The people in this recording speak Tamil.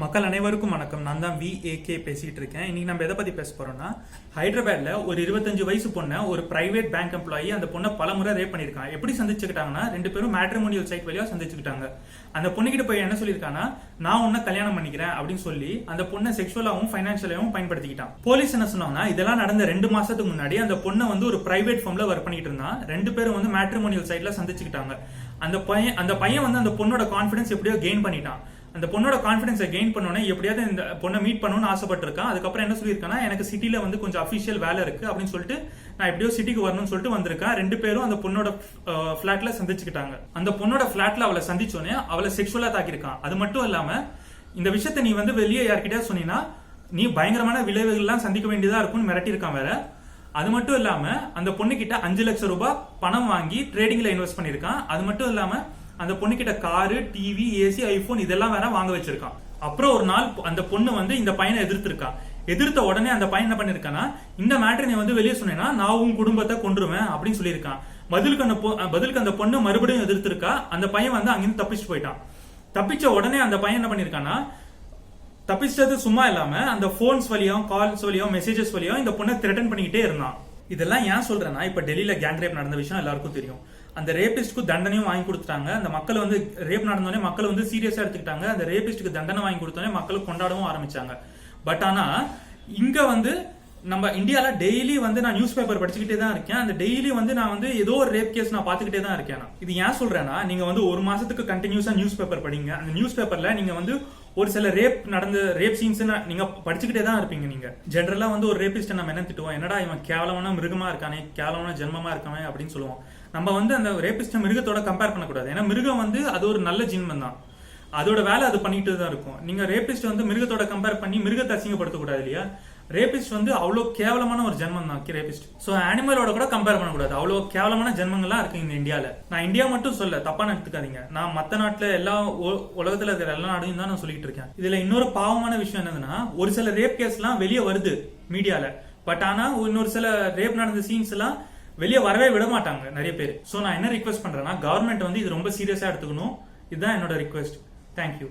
மக்கள் அனைவருக்கும் வணக்கம். நான் தான் வி பேசிகிட்டு இருக்கேன் இன்னைக்கு நம்ம எதை பத்தி பேச போறோம்னா ஹைதராபாத்ல ஒரு இருபத்தஞ்சு வயசு பொண்ணை ஒரு பிரைவேட் பேங்க் எம்ப்ளாயி அந்த பொண்ணை பல முறை ரேப் பண்ணிருக்கான் எப்படி சந்திச்சுக்கிட்டாங்கன்னா ரெண்டு பேரும் மேட்ரிமோனியல் சைட் வழியா சந்திச்சுக்கிட்டாங்க. அந்த பொண்ணுகிட்ட போய் என்ன சொல்லியிருக்காங்கன்னா நான் உன்னை கல்யாணம் பண்ணிக்கிறேன் அப்படின்னு சொல்லி அந்த பொண்ணை செக்ஷுவலாகவும் ஃபைனான்ஷியலாகவும் பயன்படுத்திக்கிட்டான். போலீஸ் என்ன சொன்னாங்கன்னா இதெல்லாம் நடந்த ரெண்டு மாசத்துக்கு முன்னாடி அந்த பொண்ணை வந்து ஒரு பிரைவேட் ஃபார்ம்ல ஒர்க் பண்ணிட்டு இருந்தான். ரெண்டு பேரும் வந்து மேட்ரிமோனியல் சைட்ல சந்திச்சுக்கிட்டாங்க. அந்த பையன் அந்த பையன் வந்து அந்த பொண்ணோட கான்ஃபிடன்ஸ் எப்படியோ கெயின் பண்ணிட்டான். அந்த பொண்ணோட கான்ஃபிடன்ஸை கெயின் பண்ணோன்னே எப்படியாவது இந்த பொண்ணை மீட் பண்ணணும்னு ஆசைப்பட்டிருக்கான் அதுக்கப்புறம் என்ன சொல்லியிருக்கானா எனக்கு சிட்டில வந்து கொஞ்சம் அஃபிஷியல் வேலை இருக்கு அப்படின்னு சொல்லிட்டு நான் எப்படியோ சிட்டிக்கு வரணும்னு சொல்லிட்டு வந்திருக்கேன். ரெண்டு பேரும் அந்த பொண்ணோட ஃபிளாட்ல சந்திச்சுக்கிட்டாங்க. அந்த பொண்ணோட ஃபிளாட்ல அவளை சந்திச்சோன்னே அவளை செக்ஷுவலா தாக்கியிருக்கான் அது மட்டும் இல்லாம இந்த விஷயத்த நீ வந்து வெளியே யார்கிட்டயா சொன்னீங்கன்னா நீ பயங்கரமான விளைவுகள்லாம் சந்திக்க வேண்டியதா இருக்கும்னு மிரட்டியிருக்கான் வேற. அது மட்டும் இல்லாம அந்த பொண்ணு கிட்ட அஞ்சு லட்சம் ரூபாய் பணம் வாங்கி ட்ரேடிங்ல இன்வெஸ்ட் பண்ணிருக்கான் அது மட்டும் இல்லாம அந்த பொண்ணு கிட்ட காரு டிவி ஏசி ஐபோன் இதெல்லாம் வேற வாங்க வச்சிருக்கான். அப்புறம் ஒரு நாள் அந்த பொண்ணு வந்து இந்த பையனை எதிர்த்திருக்கான் எதிர்த்த உடனே அந்த பையன் என்ன பண்ணிருக்கானா இந்த மேட்டர் நீ வந்து வெளியே சொன்னேன்னா நான் உன் குடும்பத்தை கொண்டுருவேன் அப்படின்னு சொல்லியிருக்கான். பதிலுக்கு அந்த பதிலுக்கு அந்த பொண்ணு மறுபடியும் எதிர்த்திருக்கா அந்த பையன் வந்து அங்கிருந்து தப்பிச்சு போயிட்டான். தப்பிச்ச உடனே அந்த பையன் என்ன பண்ணிருக்கானா தப்பிச்சது சும்மா இல்லாம அந்த போன்ஸ் வழியும் கால்ஸ் வழியும் மெசேஜஸ் வழியும் இந்த பொண்ணை த்ரெட்டன் பண்ணிக்கிட்டே இருந்தான். இதெல்லாம் ஏன் சொல்றேன்னா இப்ப டெல்லியில கேங் ரேப் நடந்த விஷயம் எல்லாருக்கும் தெரியும். அந்த ரேபிஸ்ட்க்கு தண்டனையும் வாங்கி கொடுத்துட்டாங்க. அந்த மக்கள் வந்து ரேப் நடந்தோடனே மக்கள் வந்து சீரியஸா எடுத்துக்கிட்டாங்க. அந்த ரேபிஸ்டுக்கு தண்டனை வாங்கி கொடுத்தோடனே மக்கள் கொண்டாடவும் ஆரம்பிச்சாங்க. பட் ஆனா இங்க வந்து நம்ம இந்தியால டெய்லி வந்து நான் நியூஸ் பேப்பர் படிச்சுக்கிட்டே தான் இருக்கேன். அந்த டெய்லி வந்து நான் வந்து ஏதோ ஒரு ரேப் கேஸ் நான் பார்த்துக்கிட்டே தான் இருக்கேன். நான். இது ஏன் சொல்றேன்னா நீங்க வந்து ஒரு மாசத்துக்கு கண்டினியூஸா நியூஸ் பேப்பர் படிங்க. அந்த நியூஸ் பேப்பர்ல நீங்க வந்து ஒரு சில ரேப் நடந்த ரேப் சீன்ஸ் நீங்க படிச்சுக்கிட்டே தான் இருப்பீங்க நீங்க. ஜென்ரலா வந்து ஒரு ரேபிஸ்ட நம்ம என்ன திட்டுவோம்? என்னடா இவன் கேவலமான மிருகமா இருக்கானே கேவலமான ஜென்மமா இருக்கானே அப்படின்னு சொல்லுவோம். நம்ம வந்து அந்த ரேபிஸ்ட மிருகத்தோட கம்பேர் பண்ணக்கூடாது. ஏன்னா மிருகம் வந்து அது ஒரு நல்ல ஜின்மம் தான். அதோட வேலை அது பண்ணிட்டு தான் இருக்கும். நீங்க ரேபிஸ்ட் வந்து மிருகத்தோட கம்பேர் பண்ணி மிருகத்தை அசிங்கப்படுத்தக்கூடாது இல்லையா? ரேபிஸ்ட் வந்து அவ்வளோ கேவலமான ஒரு ஜென்மம் தான் ரேபிஸ்ட் ஸோ அனிமலோட கூட கம்பேர் பண்ணக்கூடாது. அவ்வளோ கேவலமான ஜென்மங்கள்லாம் இருக்கு இந்த இந்தியாவில் நான் இந்தியா மட்டும் சொல்ல தப்பா எடுத்துக்காதீங்க நான் மற்ற நாட்டில் எல்லா உலகத்தில் இருக்கிற எல்லா நாடையும் தான் நான் சொல்லிட்டு இருக்கேன். இதில் இன்னொரு பாவமான விஷயம் என்னதுன்னா ஒரு சில ரேப் கேஸ்லாம் வெளியே வருது மீடியாவில் பட் ஆனால் இன்னொரு சில ரேப் நடந்த சீன்ஸ் எல்லாம் வெளியே வரவே விட மாட்டாங்க நிறைய பேர். ஸோ நான் என்ன ரிக்வெஸ்ட் பண்ணுறேன்னா கவர்மெண்ட் வந்து இது ரொம்ப சீரியஸாக எடுத்துக்கணும். இதுதான் என்னோட ரிக்வெஸ்ட் தேங்க்யூ